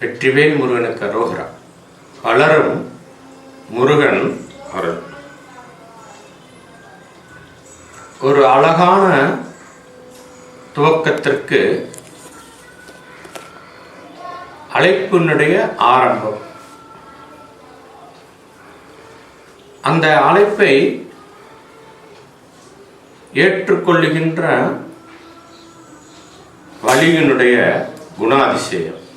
வெற்றிவேல் முருகனுக்கு அரோகரா. வளரும் முருகன் அருள். ஒரு அழகான துவக்கத்திற்கு அழைப்பினுடைய ஆரம்பம். அந்த அழைப்பை ஏற்றுக்கொள்ளுகின்ற வழியினுடைய குணாதிசயம்.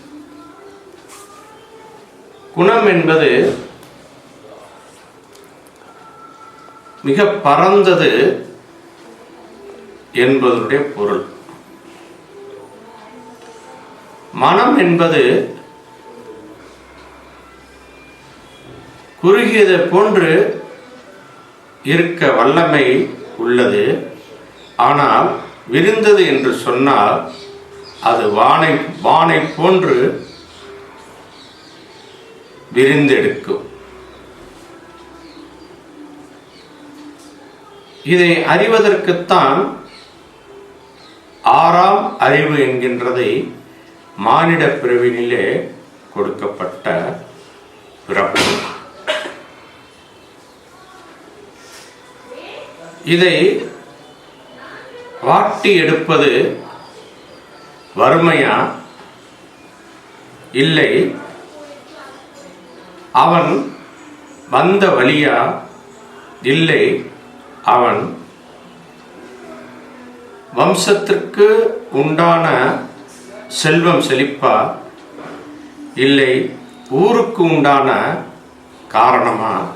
குணம் என்பது மிக பரந்தது என்பதனுடைய பொருள். மனம் என்பது குறுகியதை போன்று இருக்க வல்லமை உள்ளது. ஆனால் விரிந்தது என்று சொன்னால் அது வானை வானை போன்று விரிந்தெடுக்கும். இதை அறிவதற்குத்தான் ஆறாம் அறிவு என்கின்றதை மானிட பிரிவினிலே கொடுக்கப்பட்ட பிறப்பு. இதை வாட்டி எடுப்பது வறுமையா? இல்லை அவன் வந்த வழியா இல்லை அவன் வம்சத்திற்கு உண்டான செல்வம் செழிப்பா? இல்லை ஊருக்கு உண்டான காரணமா?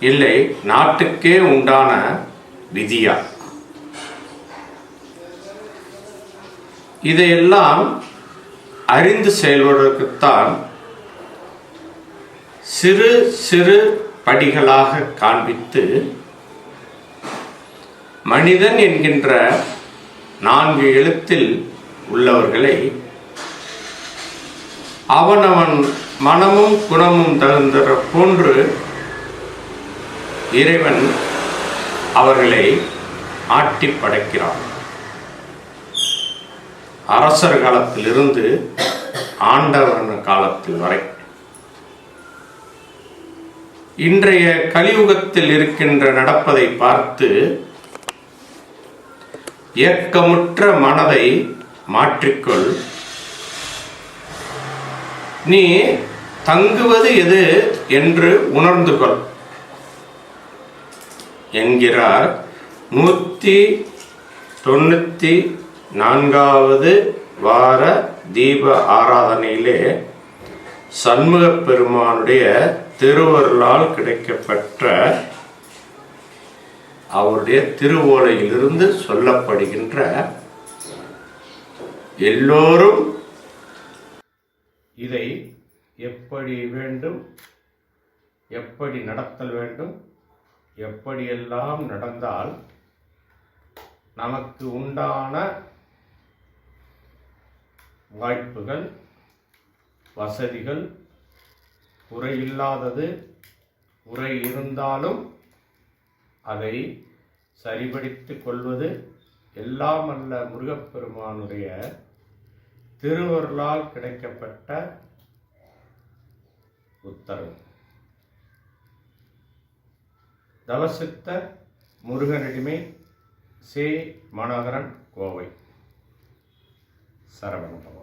இல்லை நாட்டுக்கே உண்டான விதியா? இதையெல்லாம் அறிந்து செயல்படுவதற்குத்தான் சிறு சிறு படிகளாக காண்பித்து மனிதன் என்கின்ற நான்கு எழுத்தில் உள்ளவர்களை அவனவன் மனமும் குணமும் தகுந்த போன்று இறைவன் அவர்களை ஆட்டி படைக்கிறான். அரசர் காலத்திலிருந்து ஆண்டவன் காலத்தில் வரை இன்றைய கலியுகத்தில் இருக்கின்ற நடப்பதை பார்த்து ஏக்கமுற்ற மனதை மாற்றிக்கொள். நீ தங்குவது எது என்று உணர்ந்து கொள். என்கிறார் நூற்றி தொண்ணூற்றி நான்காவது வார தீப ஆராதனையிலே சண்முக பெருமானுடைய திருவருளால் கிடைக்கப்பெற்ற அவருடைய திருவோலையிலிருந்து சொல்லப்படுகின்ற எல்லோரும் இதை எப்படி வேண்டும் எப்படி நடத்தல் வேண்டும் எப்படியெல்லாம் நடந்தால் நமக்கு உண்டான வாய்ப்புகள் வசதிகள் உரை இல்லாதது உரை இருந்தாலும் அதை சரிபடித்துக் கொள்வது எல்லாம் அல்ல முருகப்பெருமானுடைய திருவருளால் கிடைக்கப்பட்ட உத்தரவு. தவசித்த முருகனடிமை சே மனோகரன் கோவை. சரவணபவன்